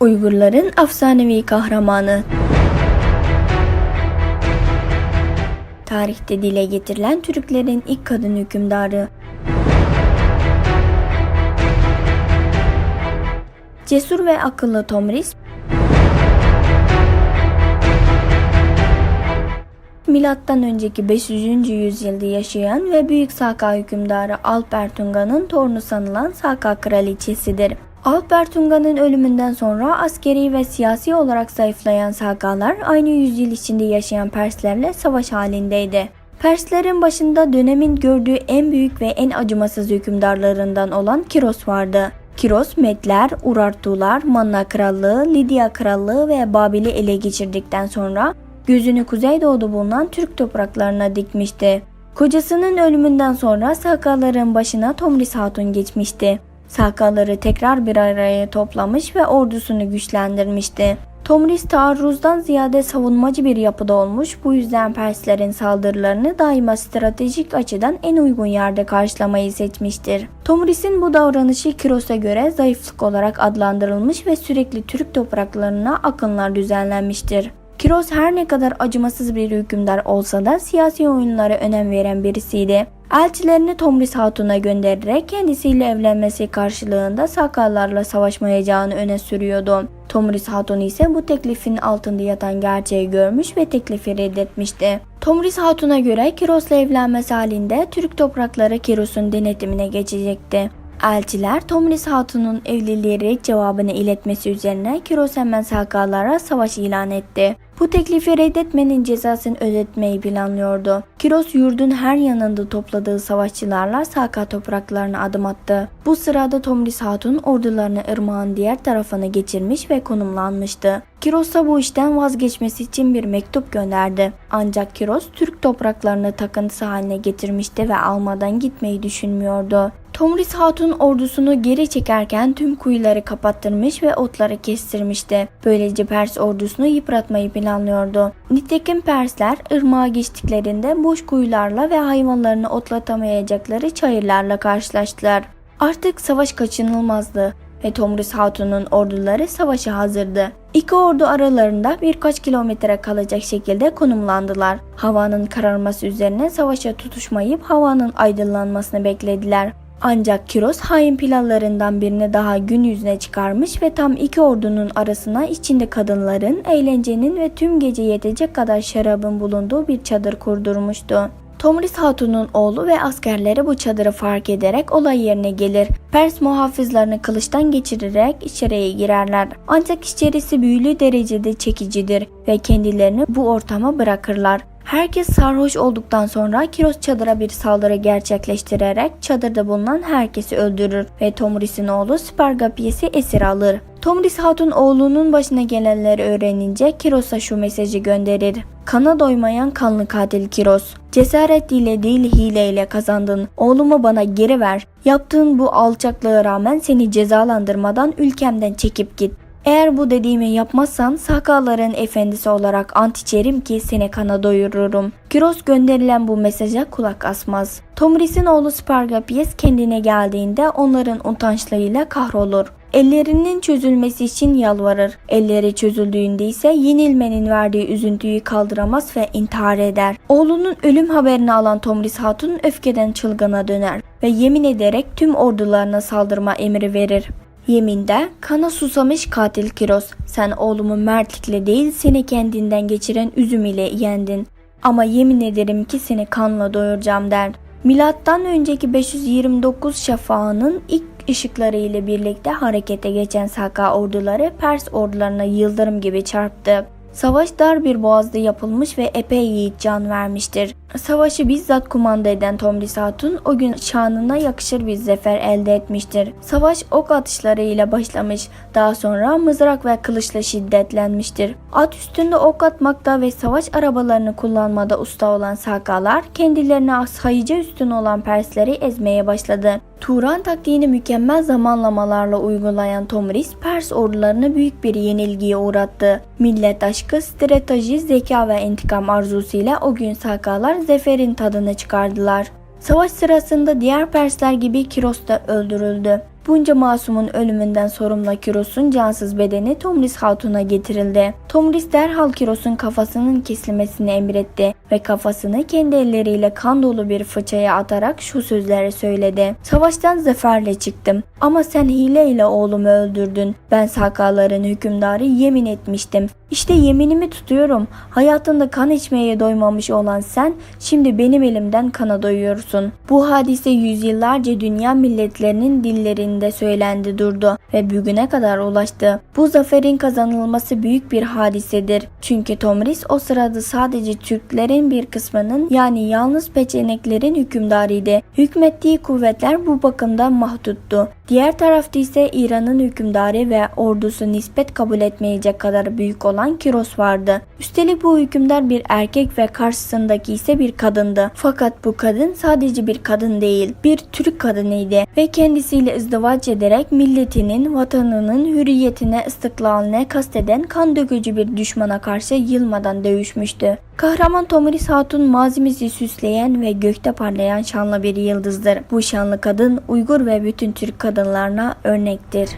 Uygurların afsanevi kahramanı. Tarihte dile getirilen Türklerin ilk kadın hükümdarı. Cesur ve akıllı Tomris, Milattan önceki 500. yüzyılda yaşayan ve Büyük Saka hükümdarı Alp Ertunga'nın torunu sanılan Saka kraliçesidir. Alp Ertunga'nın ölümünden sonra askeri ve siyasi olarak zayıflayan Sakalar aynı yüzyıl içinde yaşayan Perslerle savaş halindeydi. Perslerin başında dönemin gördüğü en büyük ve en acımasız hükümdarlarından olan Kiros vardı. Kiros, Medler, Urartular, Manna Krallığı, Lidya Krallığı ve Babil'i ele geçirdikten sonra gözünü kuzeydoğuda bulunan Türk topraklarına dikmişti. Kocasının ölümünden sonra Sakaların başına Tomris Hatun geçmişti. Sakaları tekrar bir araya toplamış ve ordusunu güçlendirmişti. Tomris taarruzdan ziyade savunmacı bir yapıda olmuş, bu yüzden Perslerin saldırılarını daima stratejik açıdan en uygun yerde karşılamayı seçmiştir. Tomris'in bu davranışı Kiros'a göre zayıflık olarak adlandırılmış ve sürekli Türk topraklarına akınlar düzenlenmiştir. Kiros her ne kadar acımasız bir hükümdar olsa da siyasi oyunlara önem veren birisiydi. Elçilerini Tomris Hatun'a göndererek kendisiyle evlenmesi karşılığında Sakallarla savaşmayacağını öne sürüyordu. Tomris Hatun ise bu teklifin altında yatan gerçeği görmüş ve teklifi reddetmişti. Tomris Hatun'a göre Kiros'la evlenmesi halinde Türk toprakları Kiros'un denetimine geçecekti. Elçiler Tomris Hatun'un evliliği cevabını iletmesi üzerine Kiros hemen Sakalara savaş ilan etti. Bu teklifi reddetmenin cezasını ödetmeyi planlıyordu. Kiros yurdun her yanında topladığı savaşçılarla Saka topraklarına adım attı. Bu sırada Tomris Hatun ordularını ırmağın diğer tarafına geçirmiş ve konumlanmıştı. Kiros'a bu işten vazgeçmesi için bir mektup gönderdi. Ancak Kiros Türk topraklarını takıntısı haline getirmişti ve almadan gitmeyi düşünmüyordu. Tomris Hatun ordusunu geri çekerken tüm kuyuları kapattırmış ve otları kestirmişti. Böylece Pers ordusunu yıpratmayı planlıyordu. Nitekim Persler ırmağa geçtiklerinde boş kuyularla ve hayvanlarını otlatamayacakları çayırlarla karşılaştılar. Artık savaş kaçınılmazdı ve Tomris Hatun'un orduları savaşa hazırdı. İki ordu aralarında birkaç kilometre kalacak şekilde konumlandılar. Havanın kararması üzerine savaşa tutuşmayıp havanın aydınlanmasını beklediler. Ancak Kiros hain planlarından birini daha gün yüzüne çıkarmış ve tam iki ordunun arasına içinde kadınların, eğlencenin ve tüm gece yetecek kadar şarabın bulunduğu bir çadır kurdurmuştu. Tomris Hatun'un oğlu ve askerleri bu çadırı fark ederek olay yerine gelir. Pers muhafızlarını kılıçtan geçirerek içeriye girerler. Ancak içerisi büyülü derecede çekicidir ve kendilerini bu ortama bırakırlar. Herkes sarhoş olduktan sonra Kiros çadıra bir saldırı gerçekleştirerek çadırda bulunan herkesi öldürür ve Tomris'in oğlu Spargapiyes'i esir alır. Tomris Hatun oğlunun başına gelenleri öğrenince Kiros'a şu mesajı gönderir. Kana doymayan kanlı katil Kiros. Cesaretiyle değil hileyle kazandın. Oğlumu bana geri ver. Yaptığın bu alçaklığa rağmen seni cezalandırmadan ülkemden çekip git. Eğer bu dediğimi yapmazsan Sakaların efendisi olarak ant içerim ki seni kana doyururum. Kiros gönderilen bu mesaja kulak asmaz. Tomris'in oğlu Spargapies kendine geldiğinde onların utançlarıyla kahrolur. Ellerinin çözülmesi için yalvarır. Elleri çözüldüğünde ise yenilmenin verdiği üzüntüyü kaldıramaz ve intihar eder. Oğlunun ölüm haberini alan Tomris Hatun öfkeden çılgına döner ve yemin ederek tüm ordularına saldırma emri verir. Yeminde kana susamış katil Kiros sen oğlumu mertlikle değil seni kendinden geçiren üzüm ile yendin. Ama yemin ederim ki seni kanla doyuracağım der. Milattan önceki 529 şafağının ilk ışıkları ile birlikte harekete geçen Saka orduları Pers ordularına yıldırım gibi çarptı. Savaş dar bir boğazda yapılmış ve epey yiğit can vermiştir. Savaşı bizzat kumanda eden Tomris Hatun o gün şanına yakışır bir zafer elde etmiştir. Savaş ok atışlarıyla başlamış, daha sonra mızrak ve kılıçla şiddetlenmiştir. At üstünde ok atmakta ve savaş arabalarını kullanmada usta olan Sakalar kendilerine sayıca üstün olan Persleri ezmeye başladı. Turan taktiğini mükemmel zamanlamalarla uygulayan Tomris, Pers ordularını büyük bir yenilgiye uğrattı. Millet aşkı, strateji, zeka ve intikam arzusuyla o gün Sakalar zaferin tadını çıkardılar. Savaş sırasında diğer Persler gibi Kiros da öldürüldü. Bunca masumun ölümünden sorumlu Kiros'un cansız bedeni Tomris Hatun'a getirildi. Tomris derhal Kiros'un kafasının kesilmesini emretti ve kafasını kendi elleriyle kan dolu bir fıçaya atarak şu sözleri söyledi. Savaştan zaferle çıktım ama sen hileyle oğlumu öldürdün. Ben Sakaların hükümdarı yemin etmiştim. İşte yeminimi tutuyorum. Hayatında kan içmeye doymamış olan sen şimdi benim elimden kana doyuyorsun. Bu hadise yüzyıllarca dünya milletlerinin dillerinde söylendi durdu ve bugüne kadar ulaştı. Bu zaferin kazanılması büyük bir hadisedir. Çünkü Tomris o sırada sadece Türklerin bir kısmının yani yalnız peçeneklerin hükümdarıydı. Hükmettiği kuvvetler bu bakımdan mahduttu. Diğer tarafta ise İran'ın hükümdarı ve ordusu nispet kabul etmeyecek kadar büyük olan Kiros vardı. Üstelik bu hükümdar bir erkek ve karşısındaki ise bir kadındı. Fakat bu kadın sadece bir kadın değil, bir Türk kadınıydı ve kendisiyle ızdıvaç ederek milletinin, vatanının hürriyetine, istiklaline kasteden kan dökücü bir düşmana karşı yılmadan dövüşmüştü. Kahraman Tomiris Hatun mazimizi süsleyen ve gökte parlayan şanlı bir yıldızdır. Bu şanlı kadın Uygur ve bütün Türk kadınlarına örnektir.